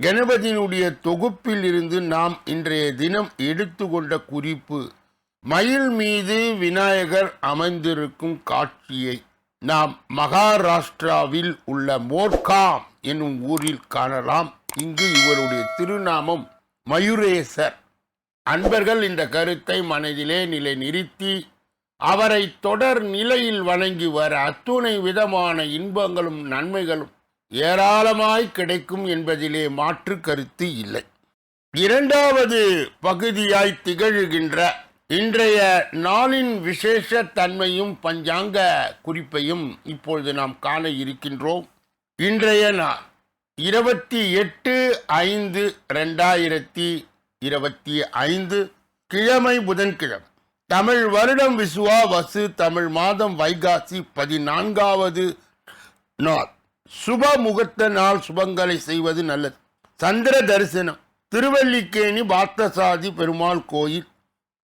கணபதியினுடைய தொகுப்பில் இருந்து நாம் இன்றைய தினம் எடுத்துக்கொண்ட குறிப்பு மயில் மீது விநாயகர் அமைந்திருக்கும் காட்சியை நாம் மகாராஷ்டிராவில் உள்ள மோர்காம் என்னும் ஊரில் காணலாம். இங்கு இவருடைய திருநாமம் மயூரேசர். அன்பர்கள் இந்த கருத்தை மனதிலே நிலை நிறுத்தி அவரை தொடர் நிலையில் வணங்கி வர அத்துணை விதமான இன்பங்களும் நன்மைகளும் ஏராளமாய் கிடைக்கும் என்பதிலே மாற்று கருத்து இல்லை. இரண்டாவது பகுதியாய் திகழ்கின்ற இன்றைய நாளின் விசேஷ தன்மையும் பஞ்சாங்க குறிப்பையும் இப்பொழுது நாம் காண இருக்கின்றோம். இன்றைய நாள் இருபத்தி எட்டு ஐந்து ரெண்டாயிரத்தி இருபத்தி ஐந்து கிழமை புதன்கிழமை. தமிழ் வருடம் விசுவா வசு தமிழ் மாதம் வைகாசி பதினான்காவது நாள். சுப முகூர்த்த நாள் சுபங்களை செய்வது நல்லது. சந்திர தரிசனம். திருவல்லிக்கேணி பார்த்தசாதி பெருமாள் கோயில்.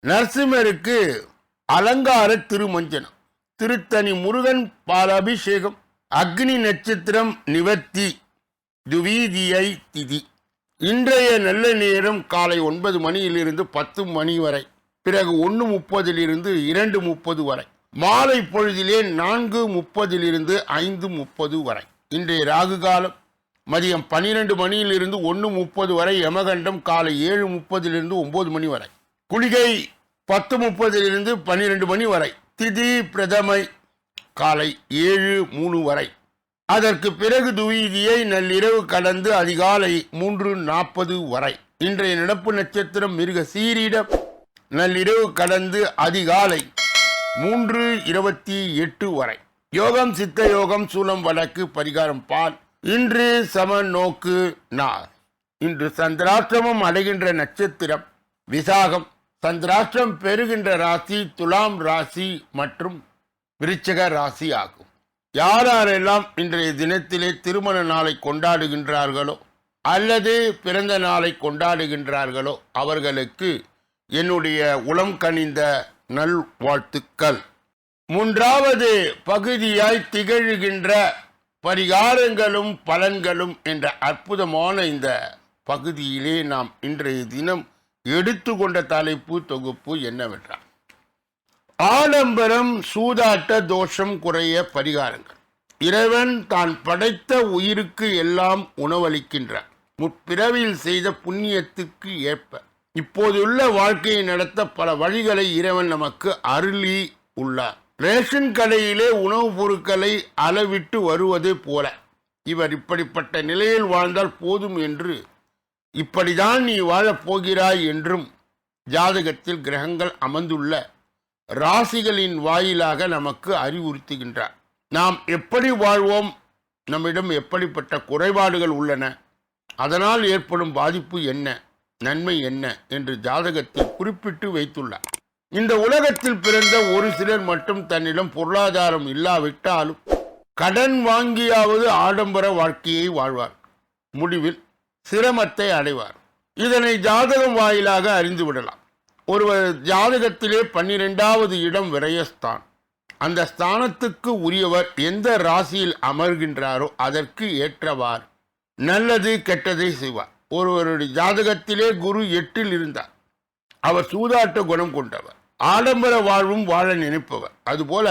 நரசிம்மருக்கு அலங்கார திருமஞ்சனம். திருத்தணி முருகன் பாலாபிஷேகம். அக்னி நட்சத்திரம் நிவர்த்தி. துவீதியை திதி. இன்றைய நல்ல நேரம் காலை ஒன்பது மணியிலிருந்து பத்து மணி வரை. பிறகு ஒன்று முப்பதிலிருந்து இரண்டு முப்பது வரை. மாலை பொழுதிலே நான்கு முப்பதிலிருந்து ஐந்து முப்பது வரை. இன்றைய ராகு காலம் மதியம் பன்னிரெண்டு மணியிலிருந்து ஒன்று முப்பது வரை யமகண்டம் காலை ஏழு முப்பதிலிருந்து ஒம்பது மணி வரை. குளிகை பத்து முப்பதிலிருந்து பன்னிரெண்டு மணி வரை. திதி பிரதமை காலை ஏழு மூணு வரை. அதற்கு பிறகு துவீதியை நள்ளிரவு கடந்து அதிகாலை மூன்று நாற்பது வரை. இன்றைய நடப்பு நட்சத்திரம் மிருக சீரிடம் நள்ளிரவு கடந்து அதிகாலை மூன்று இருபத்தி எட்டு வரை. யோகம் சித்த யோகம் சூலம் வழக்கு பரிகாரம் பால். இன்று சம நோக்கு நார் இன்று சந்திராஷ்டிரமம் அடைகின்ற நட்சத்திரம் விசாகம். சந்திராஷ்டிரம் பெறுகின்ற ராசி துலாம் ராசி மற்றும் விருச்சக ராசி ஆகும். யார் யாரெல்லாம் இன்றைய தினத்திலே திருமண நாளை கொண்டாடுகின்றார்களோ அல்லது பிறந்த நாளை கொண்டாடுகின்றார்களோ அவர்களுக்கு என்னுடைய உளம் கனிந்த நல்வாழ்த்துக்கள். மூன்றாவது பகுதியாய் திகழ்கின்ற பரிகாரங்களும் பலன்களும் என்ற அற்புதமான இந்த பகுதியிலே நாம் இன்றைய தினம் எடுத்துக்கொண்ட தலைப்பு தொகுப்பு என்னவென்றால் ஆடம்பரம் சூதாட்ட தோஷம் குறைய பரிகாரங்கள். இறைவன் தான் படைத்த உயிருக்கு எல்லாம் உணவளிக்கின்றார். முற்பிறவியில் செய்த புண்ணியத்துக்கு ஏற்ப. இப்போதுள்ள வாழ்க்கையை நடத்த பல வழிகளை இறைவன் நமக்கு அருளி உள்ளார். ரேஷன் கடையிலே உணவுப் பொருட்களை அளவிட்டு வருவது போல. இவர் இப்படிப்பட்ட நிலையில் வாழ்ந்தால் போதும் என்று. இப்படிதான் நீ வாழப்போகிறாய் என்றும் ஜாதகத்தில் கிரகங்கள் அமர்ந்துள்ள ராசிகளின் வாயிலாக நமக்கு அறிவுறுத்துகின்றார். நாம் எப்படி வாழ்வோம்? நம்மிடம் எப்படிப்பட்ட குறைபாடுகள் உள்ளன? அதனால் ஏற்படும் பாதிப்பு என்ன? நன்மை என்ன? என்று ஜாதகத்தில் குறிப்பிட்டு வைத்துள்ளார். இந்த உலகத்தில் பிறந்த ஒரு சிலர் மட்டும் தன்னிடம் பொருளாதாரம் இல்லாவிட்டாலும் கடன் வாங்கியாவது ஆடம்பர வாழ்க்கையை வாழ்வார். முடிவில் சிரமத்தை அடைவார். இதனை ஜாதகம் வாயிலாக அறிந்து விடலாம். ஒருவர் ஜாதகத்திலே பன்னிரெண்டாவது இடம் விரயஸ்தான். அந்த ஸ்தானத்துக்கு உரியவர் எந்த ராசியில் அமர்கின்றாரோ அதற்கு ஏற்றவார் நல்லது கெட்டதை செய்வார். ஒருவருடைய ஜாதகத்திலே குரு எட்டில் இருந்தார். அவர் சூதாட்ட குணம் கொண்டவர். ஆடம்பர வாழ்வும் வாழ நினைப்பவர். அதுபோல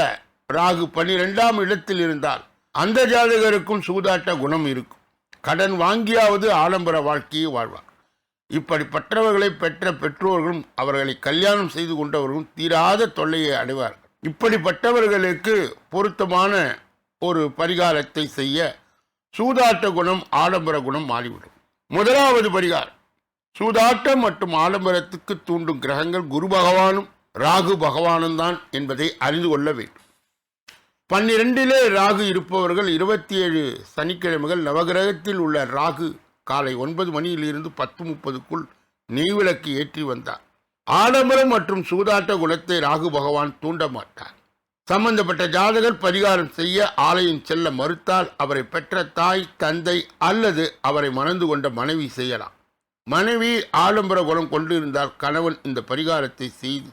ராகு பன்னிரெண்டாம் இடத்தில் இருந்தால் அந்த ஜாதகருக்கும் சூதாட்ட குணம் இருக்கும். கடன் வாங்கியாவது ஆடம்பர வாழ்க்கையை வாழ்வார். இப்படிப்பட்டவர்களை பெற்ற பெற்றோர்களும் அவர்களை கல்யாணம் செய்து கொண்டவர்களும் தீராத தொல்லையை அடைவார்கள் இப்படிப்பட்டவர்களுக்கு பொருத்தமான ஒரு பரிகாரத்தை செய்ய சூதாட்ட குணம் ஆடம்பர குணம் மாறிவிடும். முதலாவது பரிகாரம் சூதாட்டம் மற்றும் ஆடம்பரத்துக்கு தூண்டும் கிரகங்கள் குரு பகவானும் ராகு பகவானும் தான் என்பதை அறிந்து கொள்ள வேண்டும். பன்னிரெண்டிலே ராகு இருப்பவர்கள் இருபத்தி ஏழு சனிக்கிழமைகள் நவகிரகத்தில் உள்ள ராகு காலை ஒன்பது மணியிலிருந்து பத்து முப்பதுக்குள் நெய்விளக்கு ஏற்றி வந்தார். ஆடம்பரம் மற்றும் சூதாட்ட குணத்தை ராகு பகவான் தூண்ட மாட்டார். சம்பந்தப்பட்ட ஜாதகர் பரிகாரம் செய்ய ஆலயம் செல்ல மறுத்தால் அவரை பெற்ற தாய் தந்தை அல்லது அவரை மணந்து கொண்ட மனைவி செய்யலாம். மனைவி ஆடம்பர குணம் கொண்டிருந்தால் கணவன் இந்த பரிகாரத்தை செய்து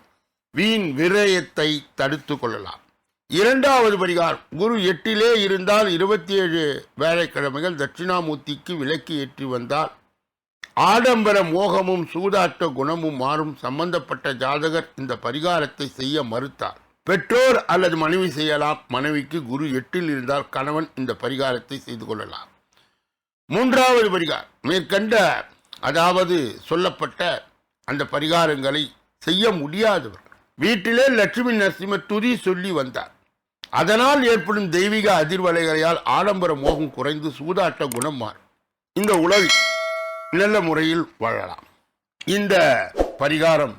வீண் விரயத்தை தடுத்து கொள்ளலாம். இரண்டாவது பரிகாரம் குரு எட்டிலே இருந்தால் இருபத்தி ஏழு வேலைக்கிழமைகள் தட்சிணாமூர்த்திக்கு விலக்கி ஏற்றி வந்தால் ஆடம்பர மோகமும் சூதாட்ட குணமும் மாறும் சம்பந்தப்பட்ட ஜாதகர் இந்த பரிகாரத்தை செய்ய மறுத்தார். பெற்றோர் அல்லது மனைவி செய்யலாம். மனைவிக்கு குரு எட்டில் இருந்தால் கணவன் இந்த பரிகாரத்தை செய்து கொள்ளலாம். மூன்றாவது பரிகாரம் மேற்கண்ட அதாவது சொல்லப்பட்ட அந்த பரிகாரங்களை செய்ய முடியாதவர். வீட்டிலே லட்சுமி நரசிம்ம துதி சொல்லி வந்தார். அதனால் ஏற்படும் தெய்வீக அதிர்வலைகளையால் ஆடம்பர மோகம் குறைந்து சூதாட்ட குணம் மாறும். இந்த உலகில் நல்ல முறையில் வாழலாம். இந்த பரிகாரம்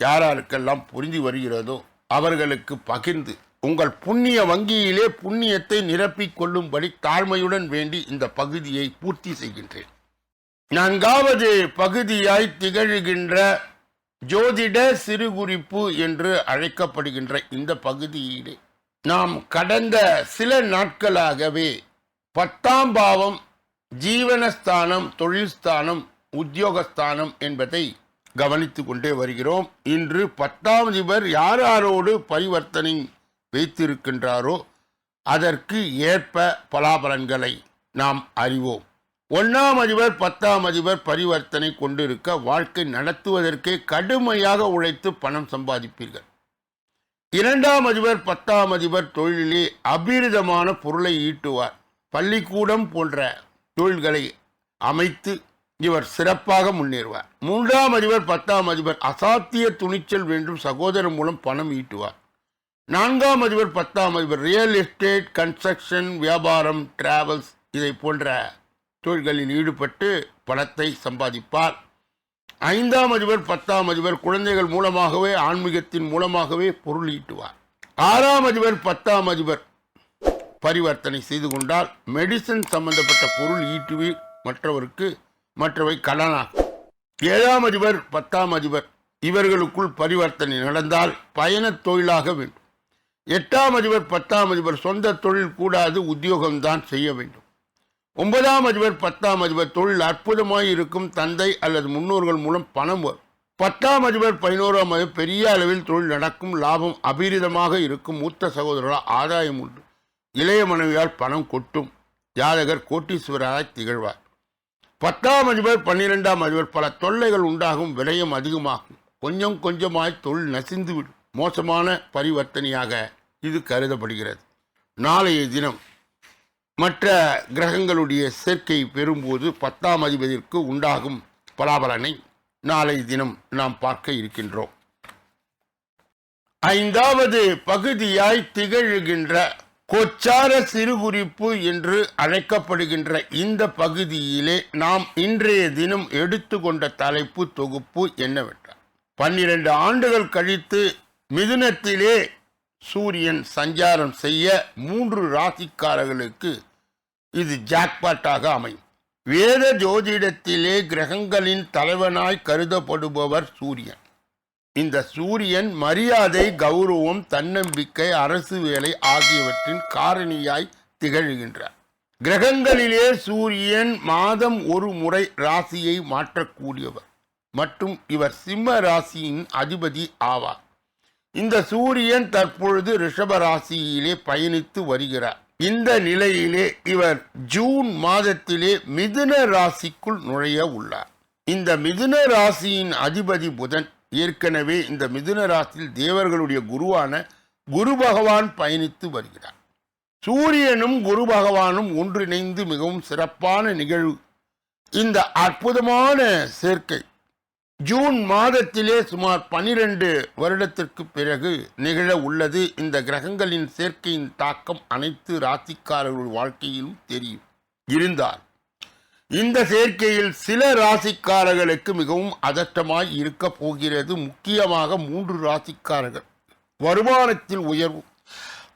யாராருக்கெல்லாம் புரிந்து வருகிறதோ அவர்களுக்கு பகிர்ந்து உங்கள் புண்ணிய வங்கியிலே புண்ணியத்தை நிரப்பிக் கொள்ளும்படி தாழ்மையுடன் வேண்டி இந்த பகுதியை பூர்த்தி செய்கின்றேன். நான்காவது பகுதியாய் திகழ்கின்ற ஜோதிட சிறுகுறிப்பு என்று அழைக்கப்படுகின்ற இந்த பகுதியிலே நாம் கடந்த சில நாட்களாகவே பத்தாம் பாவம் ஜீவனஸ்தானம் தொழில்ஸ்தானம் உத்தியோகஸ்தானம் என்பதை கவனித்து கொண்டே வருகிறோம். இன்று பத்தாம் அதிபர் யார் யாரோடு பரிவர்த்தனை வைத்திருக்கின்றாரோ அதற்கு ஏற்ப பலாபலன்களை நாம் அறிவோம். ஒன்றாம் அதிபர் பத்தாம் அதிபர் பரிவர்த்தனை கொண்டிருக்க வாழ்க்கை நடத்துவதற்கே கடுமையாக உழைத்து பணம் சம்பாதிப்பீர்கள். இரண்டாம் அதிபர் பத்தாம் அதிபர் தொழிலிலே அபிரிதமான பொருளை ஈட்டுவார். பள்ளிக்கூடம் போன்ற தொழில்களை அமைத்து இவர் சிறப்பாக முன்னேறுவார். மூன்றாம் அதிபர் பத்தாம் அதிபர் அசாத்திய துணிச்சல் வேண்டும் சகோதரர் மூலம் பணம் ஈட்டுவார். நான்காம் அதிபர் பத்தாம் அதிபர் ரியல் எஸ்டேட் கன்ஸ்ட்ரக்ஷன் வியாபாரம் டிராவல்ஸ் இதை போன்ற தொழில்களில் ஈடுபட்டு பணத்தை சம்பாதிப்பார். ஐந்தாம் அதிபர் பத்தாம் அதிபர் குழந்தைகள் மூலமாகவே ஆன்மீகத்தின் மூலமாகவே பொருள் ஈட்டுவார். ஆறாம் அதிபர் பத்தாம் அதிபர் பரிவர்த்தனை செய்து கொண்டால் மெடிசன் சம்பந்தப்பட்ட பொருள் ஈட்டுவி மற்றவருக்கு மற்றவை கடனாகும். ஏழாம் அதிபர் பத்தாம் அதிபர் இவர்களுக்குள் பரிவர்த்தனை நடந்தால் பயணத் தொழிலாக வேண்டும். எட்டாம் அதிபர் பத்தாம் அதிபர் சொந்த தொழில் கூடாது உத்தியோகம்தான் செய்ய வேண்டும். ஒன்பதாம் அதிபர் பத்தாம் அதிபர் தொழில் அற்புதமாய் இருக்கும் தந்தை அல்லது முன்னோர்கள் மூலம் பணம் வரும். பத்தாம் அதிபர் பதினோராம் அதிபர் பெரிய அளவில் தொழில் நடக்கும் லாபம் அபீரிதமாக இருக்கும் மூத்த சகோதரர்களால் ஆதாயம் உண்டு. இளைய மனைவியால் பணம் கொட்டும் ஜாதகர் கோட்டீஸ்வரராய் திகழ்வார். பத்தாம் அதிபர் பன்னிரெண்டாம் அதிபர் பல தொல்லைகள் உண்டாகும் விரயம் அதிகமாகும். கொஞ்சம் கொஞ்சமாய் தொழில் நசிந்துவிடும். மோசமான பரிவர்த்தனையாக இது கருதப்படுகிறது. நாளைய தினம் மற்ற கிரகங்களுடைய சேர்க்கை பெறும்போது பத்தாம் அதிபதிற்கு உண்டாகும் பலாபலனை நாளை தினம் நாம் பார்க்க இருக்கின்றோம். ஐந்தாவது பகுதியாய் திகழ்கின்ற கொச்சார சிறுகுறிப்பு என்று அழைக்கப்படுகின்ற இந்த பகுதியிலே நாம் இன்றைய தினம் எடுத்துக்கொண்ட தலைப்பு தொகுப்பு என்னவென்றால் பன்னிரண்டு ஆண்டுகள் கழித்து மிதுனத்திலே சூரியன் சஞ்சாரம் செய்ய மூன்று ராசிக்காரர்களுக்கு இது ஜாக்பாட்டாக அமையும். வேத ஜோதிடத்திலே கிரகங்களின் தலைவனாய் கருதப்படுபவர் சூரியன். இந்த சூரியன் மரியாதை கௌரவம் தன்னம்பிக்கை அரசு வேலை ஆகியவற்றின் காரணியாய் திகழ்கின்றார். கிரகங்களிலே சூரியன் மாதம் ஒரு முறை ராசியை மாற்றக்கூடியவர். மற்றும் இவர் சிம்ம ராசியின் அதிபதி ஆவார். இந்த சூரியன் தற்பொழுது ரிஷப ராசியிலே பயணித்து வருகிறார். இந்த நிலையிலே இவர் ஜூன் மாதத்திலே மிதுன ராசிக்குள் நுழைய உள்ளார். இந்த மிதுன ராசியின் அதிபதி புதன் ஏற்கனவே இந்த மிதுன ராசியில் தேவர்களுடைய குருவான குரு பகவான் பயணித்து வருகிறார். சூரியனும் குரு பகவானும் ஒன்றிணைந்து மிகவும் சிறப்பான நிகழ்வு. இந்த அற்புதமான சேர்க்கை ஜூன் மாதத்திலே சுமார் பனிரெண்டு வருடத்திற்கு பிறகு நிகழ உள்ளது. இந்த கிரகங்களின் சேர்க்கையின் தாக்கம் அனைத்து ராசிக்காரர்கள் வாழ்க்கையிலும் தெரியும். இருந்தால் இந்த சேர்க்கையில் சில ராசிக்காரர்களுக்கு மிகவும் அதட்டமாய் இருக்க போகிறது. முக்கியமாக மூன்று ராசிக்காரர்கள். வருமானத்தில் உயர்வும்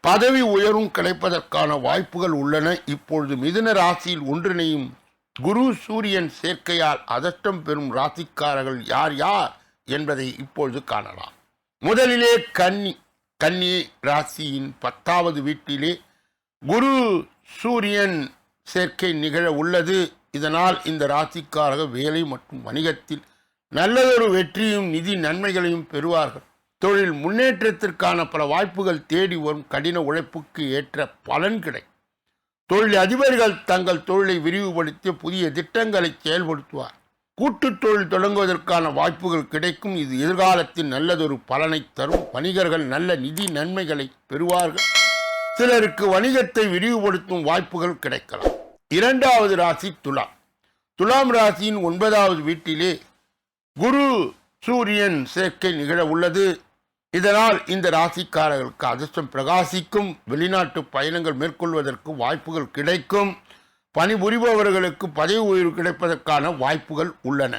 பதவி உயர்வும் கிடைப்பதற்கான வாய்ப்புகள் உள்ளன. இப்பொழுது மிதுன ராசியில் ஒன்றிணையும் குரு சூரியன் சேர்க்கையால் அதஷ்டம் பெறும் ராசிக்காரர்கள் யார் யார் என்பதை இப்பொழுது காணலாம். முதலிலே கன்னி கன்னி ராசியின் பத்தாவது வீட்டிலே குரு சூரியன் சேர்க்கை நிகழ உள்ளது. இதனால் இந்த ராசிக்காரர்கள் வேலை மற்றும் வணிகத்தில் நல்லதொரு வெற்றியும் நிதி நன்மைகளையும் பெறுவார்கள். தொழில் முன்னேற்றத்திற்கான பல வாய்ப்புகள் தேடி வரும். கடின உழைப்புக்கு ஏற்ற பலன் கிடைக்கும். தொழில் அதிபர்கள் தங்கள் தொழிலை விரிவுபடுத்தி புதிய திட்டங்களை செயல்படுத்துவார். கூட்டுத் தொழில் தொடங்குவதற்கான வாய்ப்புகள் கிடைக்கும். இது எதிர்காலத்தில் நல்லதொரு பலனை தரும். வணிகர்கள் நல்ல நிதி நன்மைகளை பெறுவார்கள். சிலருக்கு வணிகத்தை விரிவுபடுத்தும் வாய்ப்புகள் கிடைக்கலாம். இரண்டாவது ராசி துலாம். துலாம் ராசியின் ஒன்பதாவது வீட்டிலே குரு சூரியன் சேர்க்கை நிகழ உள்ளது. இதனால் இந்த ராசிக்காரர்களுக்கு அதிர்ஷ்டம் பிரகாசிக்கும். வெளிநாட்டு பயணங்கள் மேற்கொள்வதற்கு வாய்ப்புகள் கிடைக்கும். பணிபுரிபவர்களுக்கு பதவி உயர்வு கிடைப்பதற்கான வாய்ப்புகள் உள்ளன.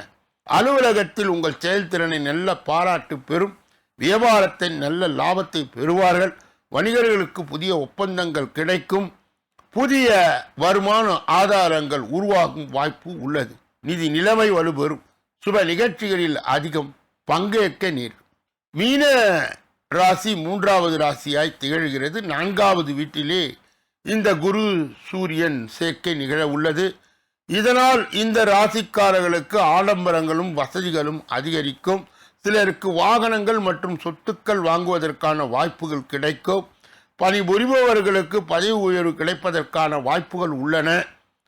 அலுவலகத்தில் உங்கள் செயல்திறனை நல்ல பாராட்டு பெறும். வியாபாரத்தை நல்ல லாபத்தை பெறுவார்கள். வணிகர்களுக்கு புதிய ஒப்பந்தங்கள் கிடைக்கும். புதிய வருமான ஆதாரங்கள் உருவாகும் வாய்ப்பு உள்ளது. நிதி நிலைமை வலுப்பெறும். சுப நிகழ்ச்சிகளில் அதிகம் பங்கேற்க நீர். மீன ராசி மூன்றாவது ராசியாய் திகழ்கிறது. நான்காவது வீட்டிலே இந்த குரு சூரியன் சேர்க்கை நிகழ உள்ளது. இதனால் இந்த ராசிக்காரர்களுக்கு ஆடம்பரங்களும் வசதிகளும் அதிகரிக்கும். சிலருக்கு வாகனங்கள் மற்றும் சொத்துக்கள் வாங்குவதற்கான வாய்ப்புகள் கிடைக்கும். பணிபுரிபவர்களுக்கு பதவி உயர்வு கிடைப்பதற்கான வாய்ப்புகள் உள்ளன.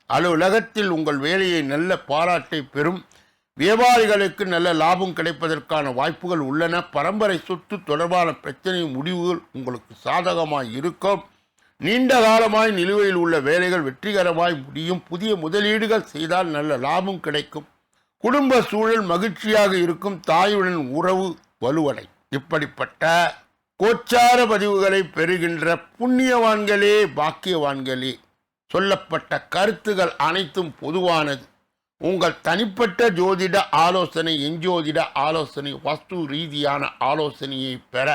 அலுவலகத்தில் உங்கள் வேலையை நல்ல பாராட்டை பெறும். வியாபாரிகளுக்கு நல்ல லாபம் கிடைப்பதற்கான வாய்ப்புகள் உள்ளன. பரம்பரை சொத்து தொடர்பான பிரச்சனை முடிவுகள் உங்களுக்கு சாதகமாய் இருக்கும். நீண்ட காலமாய் நிலுவையில் உள்ள வேலைகள் வெற்றிகரமாய் முடியும். புதிய முதலீடுகள் செய்தால் நல்ல லாபம் கிடைக்கும். குடும்ப சூழல் மகிழ்ச்சியாக இருக்கும். தாயுடன் உறவு வலுவடை. இப்படிப்பட்ட கோச்சார பதிவுகளை பெறுகின்ற புண்ணியவான்களே பாக்கியவான்களே சொல்லப்பட்ட கருத்துகள் அனைத்தும் பொதுவானது. உங்கள் தனிப்பட்ட ஜோதிட ஆலோசனை எஞ்சோதிட ஆலோசனை வஸ்து ரீதியான ஆலோசனையை பெற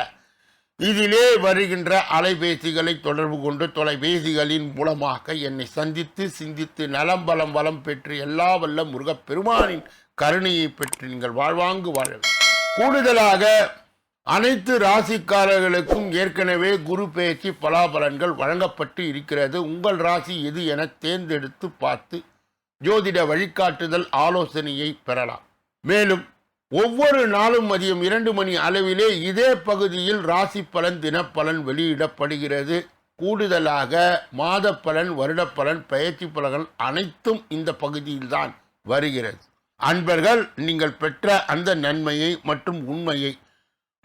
இதிலே வருகின்ற அலைபேசிகளை தொடர்பு கொண்டு தொலைபேசிகளின் மூலமாக என்னை சந்தித்து சிந்தித்து நலம் பலம் வளம் பெற்று எல்லா வல்ல முருகப்பெருமானின் கருணையை பெற்று நீங்கள் வாழ்வாங்கு வாழ கூடுதலாக அனைத்து ராசிக்காரர்களுக்கும் ஏற்கனவே குரு பேச்சு பலாபலன்கள் வழங்கப்பட்டு இருக்கிறது. உங்கள் ராசி எது என தேர்ந்தெடுத்து பார்த்து ஜோதிட வழிகாட்டுதல் ஆலோசனையை பெறலாம். மேலும் ஒவ்வொரு நாளும் மதியம் இரண்டு மணி அளவிலே இதே பகுதியில் ராசி பலன் தினப்பலன் வெளியிடப்படுகிறது. கூடுதலாக மாத பலன் வருடப்பலன் பயிற்சி பலன்கள் அனைத்தும் இந்த பகுதியில்தான் வருகிறது. அன்பர்கள் நீங்கள் பெற்ற அந்த நன்மையை மற்றும் உண்மையை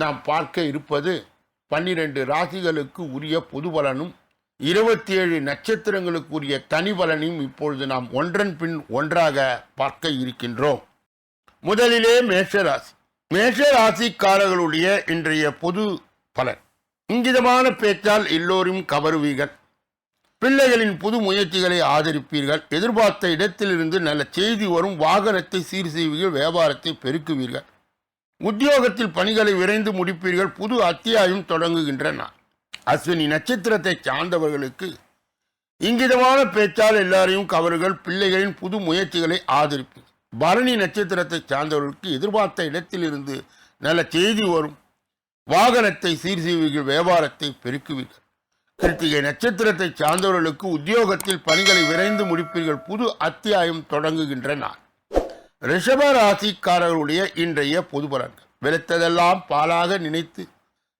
நாம் பார்க்க இருப்பது பன்னிரண்டு ராசிகளுக்கு உரிய பொது பலனும் இருபத்தி ஏழு நட்சத்திரங்களுக்கு உரிய தனி பலனையும் இப்பொழுது நாம் ஒன்றன் பின் ஒன்றாக பார்க்க இருக்கின்றோம். முதலிலே மேஷராசி மேஷராசிக்காரர்களுடைய இன்றைய பொது பலன். இங்கிதமான பேச்சால் எல்லோரும் கவருவீர்கள். பிள்ளைகளின் புது முயற்சிகளை ஆதரிப்பீர்கள். எதிர்பார்த்த இடத்திலிருந்து நல்ல செய்தி வரும் வாகனத்தை சீர் செய்வீர்கள் வியாபாரத்தை பெருக்குவீர்கள். உத்தியோகத்தில் பணிகளை விரைந்து முடிப்பீர்கள். புது அத்தியாயம் தொடங்குகின்றன. அஸ்வினி நட்சத்திரத்தை சார்ந்தவர்களுக்கு இங்கிதமான பேச்சால் எல்லாரையும் கவர்கள் பிள்ளைகளின் புது முயற்சிகளை ஆதரிப்பு பரணி நட்சத்திரத்தை சார்ந்தவர்களுக்கு எதிர்பார்த்த இடத்திலிருந்து நல்ல செய்தி வரும். வாகனத்தை சீர் செய்வீர்கள் வியாபாரத்தை பெருக்குவீர்கள். கிருத்திகை நட்சத்திரத்தை சார்ந்தவர்களுக்கு உத்தியோகத்தில் பணிகளை விரைந்து முடிப்பீர்கள். புது அத்தியாயம் தொடங்குகின்ற நான் ரிஷப ராசிக்காரர்களுடைய இன்றைய பொது பலன்கள் வெளுத்ததெல்லாம் பாலாக நினைத்து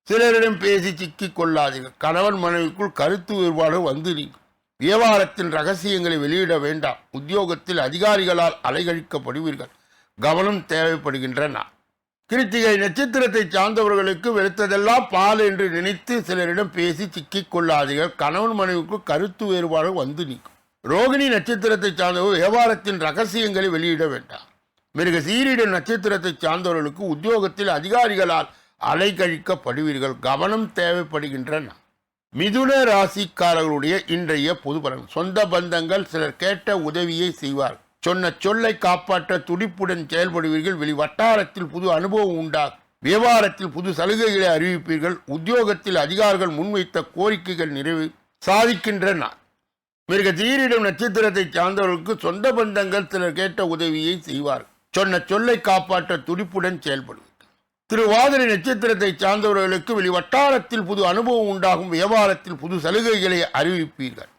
சிலரிடம் பேசி சிக்கிக் கொள்ளாதீர்கள். கணவன் மனைவிக்குள் கருத்து வேறுபாடு வந்து நீங்கள் வியாபாரத்தின் ரகசியங்களை வெளியிட வேண்டாம். உத்தியோகத்தில் அதிகாரிகளால் அலைகழிக்கப்படுவீர்கள். கவனம் தேவைப்படுகின்றன. கிருத்திகை நட்சத்திரத்தை சார்ந்தவர்களுக்கு வெளுத்ததெல்லாம் பால் என்று நினைத்து சிலரிடம் பேசி சிக்கிக் கொள்ளாதீர்கள். கணவன் மனைவிக்கு கருத்து வேறுபாடு வந்து நீக்கும் ரோகிணி நட்சத்திரத்தை சார்ந்தவர் வியாபாரத்தின் ரகசியங்களை வெளியிட வேண்டாம். மிருக சீரிட நட்சத்திரத்தை சார்ந்தவர்களுக்கு உத்தியோகத்தில் அதிகாரிகளால் அலைகழிக்கப்படுவீர்கள். கவனம் தேவைப்படுகின்றன. மிதுன ராசிக்காரர்களுடைய இன்றைய பொது பலன். சொந்த பந்தங்கள் சிலர் கேட்ட உதவியை செய்வார். சொன்ன சொல்லை காப்பாற்ற துடிப்புடன் செயல்படுவீர்கள். வெளி வட்டாரத்தில் புது அனுபவம் உண்டாகும். வியாபாரத்தில் புது சலுகைகளை அறிவிப்பீர்கள். உத்தியோகத்தில் அதிகாரிகள் முன்வைத்த கோரிக்கைகள் நிறைவு சாதிக்கின்றன. மிருக தீரிடம் நட்சத்திரத்தை சார்ந்தவர்களுக்கு சொந்த பந்தங்கள் சிலர் கேட்ட உதவியை செய்வார். சொன்ன சொல்லை காப்பாற்ற துடிப்புடன் செயல்படுவீர்கள் திருவாதிரை நட்சத்திரத்தை சார்ந்தவர்களுக்கு வெளி வட்டாரத்தில் புது அனுபவம் உண்டாகும் வியாபாரத்தில் புது சலுகைகளை அறிவிப்பீர்கள்.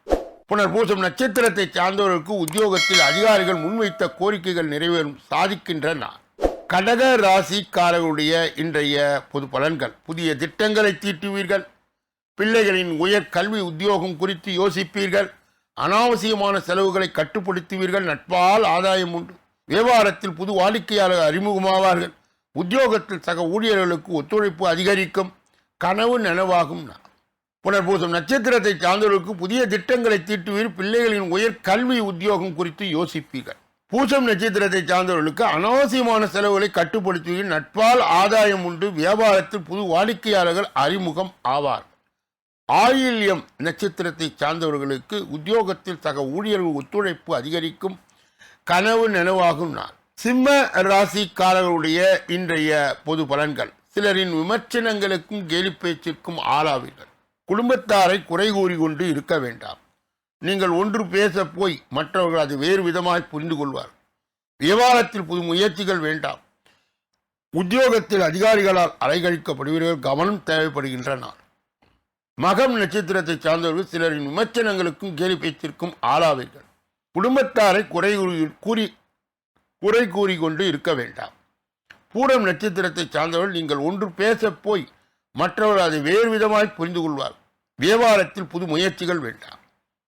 புனர்பூசம் நட்சத்திரத்தை சார்ந்தவர்களுக்கு உத்தியோகத்தில் அதிகாரிகள் முன்வைத்த கோரிக்கைகள் நிறைவேறும் சாதிக்கின்றன. கடக ராசிக்காரர்களுடைய இன்றைய பொது பலன்கள். புதிய திட்டங்களை தீட்டுவீர்கள். பிள்ளைகளின் உயர் கல்வி உத்தியோகம் குறித்து யோசிப்பீர்கள். அனாவசியமான செலவுகளை கட்டுப்படுத்துவீர்கள். நட்பால் ஆதாயம் உண்டு. வியாபாரத்தில் புது வாடிக்கையாளர் அறிமுகமாவார்கள். உத்தியோகத்தில் சக ஊழியர்களுக்கு ஒத்துழைப்பு அதிகரிக்கும். கனவு நனவாகும். புனர்பூசம் நட்சத்திரத்தை சார்ந்தவர்களுக்கு புதிய திட்டங்களை தீட்டுவீர். பிள்ளைகளின் உயர் கல்வி உத்தியோகம் குறித்து யோசிப்பீர்கள். பூசம் நட்சத்திரத்தை சார்ந்தவர்களுக்கு அனாவசியமான செலவுகளை கட்டுப்படுத்துவீர்கள் நட்பால் ஆதாயம் உண்டு. வியாபாரத்தில் புது வாடிக்கையாளர்கள் அறிமுகம் ஆவார் ஆயில்யம் நட்சத்திரத்தை சார்ந்தவர்களுக்கு உத்தியோகத்தில் சக ஊழியர்கள் ஒத்துழைப்பு அதிகரிக்கும் கனவு நனவாகும் நாள். சிம்ம ராசிக்காரர்களுடைய இன்றைய பொது பலன்கள். சிலரின் விமர்சனங்களுக்கும் கேலி பேச்சிற்கும் ஆளாவீர்கள். குடும்பத்தாரை குறை கூறி கொண்டு இருக்க வேண்டாம். நீங்கள் ஒன்று பேச போய் மற்றவர்கள் அது வேறு விதமாய் புரிந்து கொள்வார் விவகாரத்தில் புது முயற்சிகள் வேண்டாம். உத்தியோகத்தில் அதிகாரிகளால் அலைகழிக்கப்படுவீர்கள். கவனம் தேவைப்படுகின்றன மகம் நட்சத்திரத்தை சார்ந்தவர்கள் சிலரின் விமர்சனங்களுக்கும் கேலி பேச்சிற்கும் ஆளாவீர்கள். குடும்பத்தாரை குறை கூறி- கூறி குறை கூறிக்கொண்டு இருக்க வேண்டாம். பூரம் நட்சத்திரத்தை சார்ந்தவர்கள் நீங்கள் ஒன்று பேசப் போய் மற்றவர்கள் அதை வேறு விதமாய் புரிந்து கொள்வார். வியாபாரத்தில் புது முயற்சிகள் வேண்டாம்.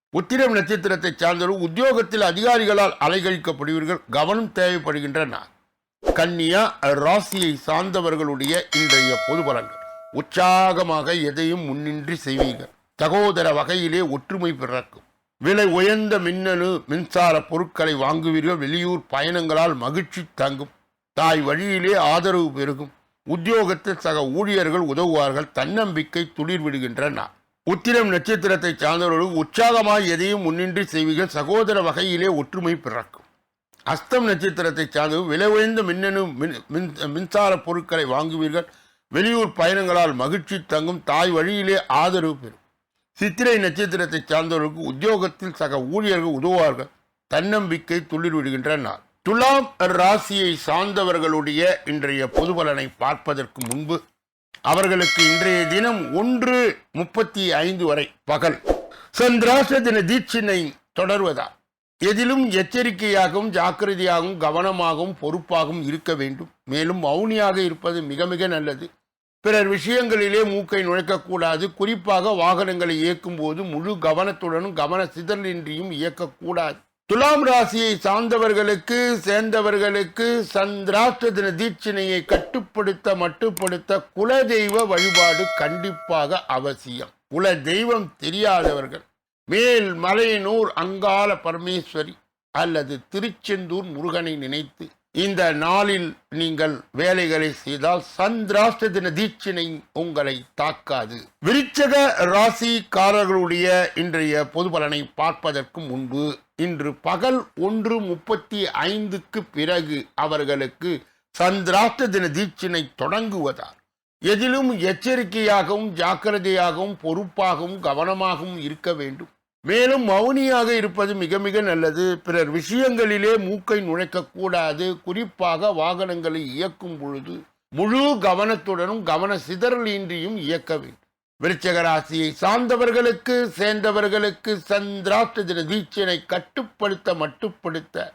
உத்திரம் நட்சத்திரத்தை சார்ந்தவர்கள் உத்தியோகத்தில் அதிகாரிகளால் அலைகழிக்கப்படுவீர்கள். கவனம் தேவைப்படுகின்ற கன்னியா ராசியை சார்ந்தவர்களுடைய இன்றைய பொது பலன்கள். உற்சாகமாக எதையும் முன்னின்றி செய்வீர்கள். சகோதர வகையிலே ஒற்றுமை பிறக்கும். விலை உயர்ந்த மின்னணு மின்சார பொருட்களை வாங்குவீர்கள். வெளியூர் பயணங்களால் மகிழ்ச்சி தங்கும். தாய் வழியிலே ஆதரவு பெருகும். உத்தியோகத்தில் சக ஊழியர்கள் உதவுவார்கள். தன்னம்பிக்கை துளிர் விடுகின்றன. உத்திரம் நட்சத்திரத்தை சார்ந்தவர்கள் உற்சாகமாக எதையும் முன்னின்றி செய்வீர்கள். சகோதர வகையிலே ஒற்றுமை பிறக்கும். அஸ்தம் நட்சத்திரத்தை சார்ந்தவர்கள் விலை உயர்ந்த மின்னணு மின் மின்- மின்சார பொருட்களை வாங்குவீர்கள். வெளியூர் பயணங்களால் மகிழ்ச்சி தங்கும் தாய் வழியிலே ஆதரவு பெறும். சித்திரை நட்சத்திரத்தை சார்ந்தவர்களுக்கு உத்தியோகத்தில் சக ஊழியர்கள் உதவுவார்கள். தன்னம்பிக்கை துளிர் விடுகின்ற நாள். துலாம் ராசியை சார்ந்தவர்களுடைய இன்றைய பொது பலனை பார்ப்பதற்கு முன்பு அவர்களுக்கு இன்றைய தினம் ஒன்று முப்பத்தி ஐந்து வரை பகல். சந்திராச தின தீட்சினை தொடர்வதா எதிலும் எச்சரிக்கையாகவும் ஜாக்கிரதையாகவும் கவனமாகவும் பொறுப்பாகவும் இருக்க வேண்டும். மேலும் மௌனியாக இருப்பது மிக மிக நல்லது. பிறர் விஷயங்களிலே மூக்கை நுழைக்கக்கூடாது. குறிப்பாக வாகனங்களை இயக்கும் போது முழு கவனத்துடனும் கவன சிதறலின்றியும் இயக்கக்கூடாது. துலாம் ராசியை சார்ந்தவர்களுக்கு சேர்ந்தவர்களுக்கு சந்திராஷ்ட தின தீட்சினையை கட்டுப்படுத்த மட்டுப்படுத்த குலதெய்வ வழிபாடு கண்டிப்பாக அவசியம். குல தெய்வம் தெரியாதவர்கள் மேல் மலையனூர் அங்காள பரமேஸ்வரி அல்லது திருச்செந்தூர் முருகனை நினைத்து இந்த நாளில் நீங்கள் வேலைகளை செய்தால் சந்திராஷ்ட தின தீட்சிணை உங்களை தாக்காது. விருச்சக ராசிக்காரர்களுடைய இன்றைய பொது பலனை பார்ப்பதற்கு முன்பு இன்று பகல் ஒன்று முப்பத்தி ஐந்துக்கு பிறகு அவர்களுக்கு சந்திராஷ்ட தின தீட்சிணை தொடங்குவதால் எதிலும் எச்சரிக்கையாகவும் ஜாக்கிரதையாகவும் பொறுப்பாகவும் கவனமாகவும் இருக்க வேண்டும். மேலும் மௌனியாக இருப்பது மிக மிக நல்லது. பிறர் விஷயங்களிலே மூக்கை நுழைக்கக்கூடாது. குறிப்பாக வாகனங்களை இயக்கும் பொழுது முழு கவனத்துடனும் கவன சிதறலின்றியும் இயக்க வேண்டும். விருச்சக ராசியை சார்ந்தவர்களுக்கு சேர்ந்தவர்களுக்கு சந்திராஷ்ட தின தீட்சனை கட்டுப்படுத்த மட்டுப்படுத்த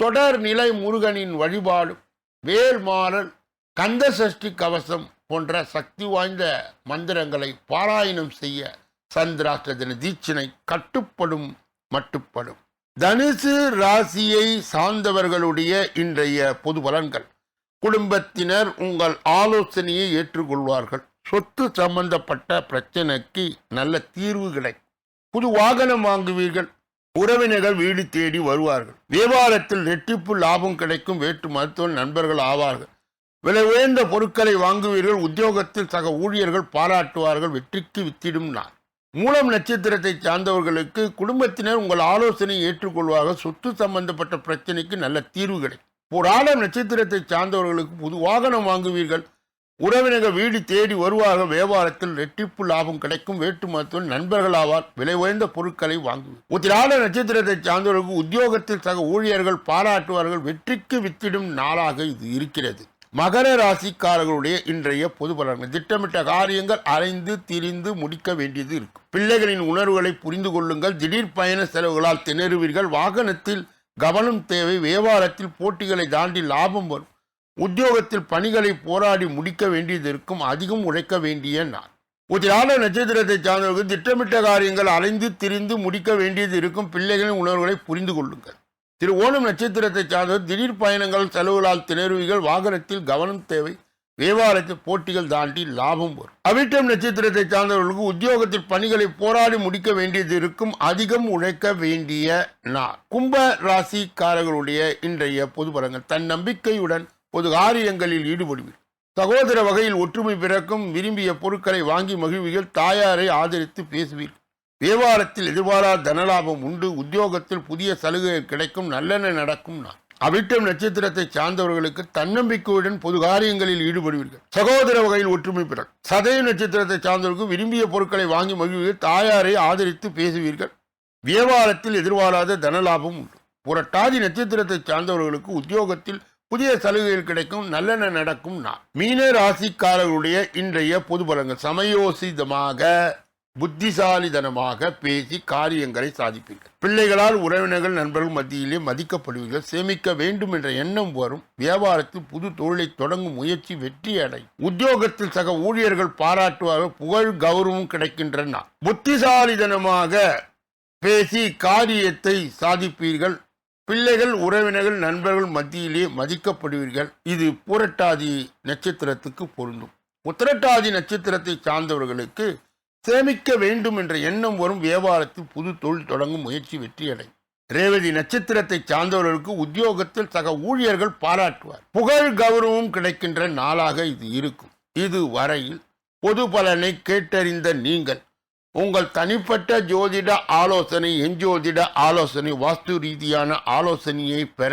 தொடர் நிலை முருகனின் வழிபாடும் வேல்மாறல் கந்த சஷ்டி கவசம் போன்ற சக்தி வாய்ந்த மந்திரங்களை பாராயணம் செய்ய சந்திராஷ்டதின தீட்சணை கட்டுப்படும் மட்டுப்படும். தனுசு ராசியை சார்ந்தவர்களுடைய இன்றைய பொது பலன்கள். குடும்பத்தினர் உங்கள் ஆலோசனையை ஏற்றுக்கொள்வார்கள். சொத்து சம்பந்தப்பட்ட பிரச்சனைக்கு நல்ல தீர்வு கிடைக்கும். புது வாகனம் வாங்குவீர்கள். உறவினர்கள் வீடு தேடி வருவார்கள். வியாபாரத்தில் நெட்டிப்பு லாபம் கிடைக்கும். வேற்று மருத்துவ நண்பர்கள் ஆவார்கள். விலை உயர்ந்த பொருட்களை வாங்குவீர்கள். உத்தியோகத்தில் சக ஊழியர்கள் பாராட்டுவார்கள். வெற்றிக்கு வித்திடும் நான் மூலம் நட்சத்திரத்தை சார்ந்தவர்களுக்கு குடும்பத்தினர் உங்கள் ஆலோசனை ஏற்றுக்கொள்வாக சொத்து சம்பந்தப்பட்ட பிரச்சனைக்கு நல்ல தீர்வு கிடைக்கும். புராணம் நட்சத்திரத்தை சார்ந்தவர்களுக்கு புது வாகனம் வாங்குவீர்கள். உறவினர்கள் வீடு தேடி வருவாக வியாபாரத்தில் ரெட்டிப்பு லாபம் கிடைக்கும். வேட்டு மருத்துவம் நண்பர்கள் ஆவார் விலை உயர்ந்த பொருட்களை வாங்குவார். உத்திராட நட்சத்திரத்தை சார்ந்தவர்களுக்கு உத்தியோகத்தில் சக ஊழியர்கள் பாராட்டுவார்கள். வெற்றிக்கு வித்திடும் நாளாக இது இருக்கிறது. மகர ராசிக்காரர்களுடைய இன்றைய பொது பலன்கள். திட்டமிட்ட காரியங்கள் அலைந்து திரிந்து முடிக்க வேண்டியது இருக்கும். பிள்ளைகளின் உணர்வுகளை புரிந்து கொள்ளுங்கள். திடீர் பயண செலவுகளால் திணறுவீர்கள். வாகனத்தில் கவனம் தேவை. வியாபாரத்தில் போட்டிகளை தாண்டி லாபம் வரும். உத்தியோகத்தில் பணிகளை போராடி முடிக்க வேண்டியது இருக்கும். அதிகம் உழைக்க வேண்டிய நாள். உத்திராட நட்சத்திரத்தை சார்ந்தவர்கள் திட்டமிட்ட காரியங்கள் அலைந்து திரிந்து முடிக்க வேண்டியது இருக்கும். பிள்ளைகளின் உணர்வுகளை புரிந்து கொள்ளுங்கள். திரு ஓணம் நட்சத்திரத்தை சார்ந்த திடீர் பயணங்கள் செலவுகளால் திணறுவிகள் வாகனத்தில் கவனம் தேவை வியாபாரத்தில் போட்டிகள் தாண்டி லாபம் வரும். அவிட்டம் நட்சத்திரத்தை சார்ந்தவர்களுக்கு உத்தியோகத்தில் பணிகளை போராடி முடிக்க வேண்டியது இருக்கும் அதிகம் உழைக்க வேண்டிய நாள். கும்ப ராசிக்காரர்களுடைய இன்றைய பொது பலங்கள் தன் நம்பிக்கையுடன் பொது காரியங்களில் ஈடுபடுவீர்கள். சகோதர வகையில் ஒற்றுமை பிறக்கும் விரும்பிய பொருட்களை வாங்கி மகிழ்வீர்கள் தாயாரை ஆதரித்து பேசுவீர்கள். வியாபாரத்தில் எதிர்பாராத தனலாபம் உண்டு. உத்தியோகத்தில் புதிய சலுகைகள் கிடைக்கும். நல்லெண்ண நடக்கும் நான் அவிட்டம் நட்சத்திரத்தை சார்ந்தவர்களுக்கு தன்னம்பிக்கையுடன் பொது காரியங்களில் ஈடுபடுவீர்கள். சகோதர வகையில் ஒற்றுமை பிறக்கும். சதய நட்சத்திரத்தை சார்ந்தவர்களுக்கு விரும்பிய பொருட்களை வாங்கி மகிழ்வீர்கள் தாயாரை ஆதரித்து பேசுவீர்கள். வியாபாரத்தில் எதிர்பாராத தனலாபம் உண்டு. புரட்டாதி நட்சத்திரத்தை சார்ந்தவர்களுக்கு உத்தியோகத்தில் புதிய சலுகைகள் கிடைக்கும். நல்லெண்ண நடக்கும் நான் மீன ராசிக்காரர்களுடைய இன்றைய பொது பலங்கள் சமயோசிதமாக புத்திசாலிதனமாக பேசி காரியங்களை சாதிப்பீர்கள். பிள்ளைகளால் உறவினர்கள் நண்பர்கள் மத்தியிலே மதிக்கப்படுவீர்கள். சேமிக்க வேண்டும் என்ற எண்ணம் வரும். வியாபாரத்தில் புது தொழிலை தொடங்கும் முயற்சி வெற்றி அடையும். உத்தியோகத்தில் சக ஊழியர்கள் பாராட்டுவார்கள் புகழ் கௌரவம் கிடைக்கின்றன. புத்திசாலிதனமாக பேசி காரியத்தை சாதிப்பீர்கள். பிள்ளைகள் உறவினர்கள் நண்பர்கள் மத்தியிலே மதிக்கப்படுவீர்கள். இது புரட்டாதி நட்சத்திரத்துக்கு பொருந்தும். உத்திரட்டாதி நட்சத்திரத்தை சார்ந்தவர்களுக்கு சேமிக்க வேண்டும் என்ற எண்ணம் வரும் வியாபாரத்தில் புது தொழில் தொடங்கும் முயற்சி வெற்றியடையும் ரேவதி நட்சத்திரத்தை சார்ந்தவர்களுக்கு உத்தியோகத்தில் சக ஊழியர்கள் பாராட்டுவார். புகழ் கௌரவம் கிடைக்கின்ற நாளாக இது இருக்கும். இது வரையில் பொது பலனை கேட்டறிந்த நீங்கள் உங்கள் தனிப்பட்ட ஜோதிட ஆலோசனை எஞ்சோதிட ஆலோசனை வாஸ்து ரீதியான ஆலோசனையை பெற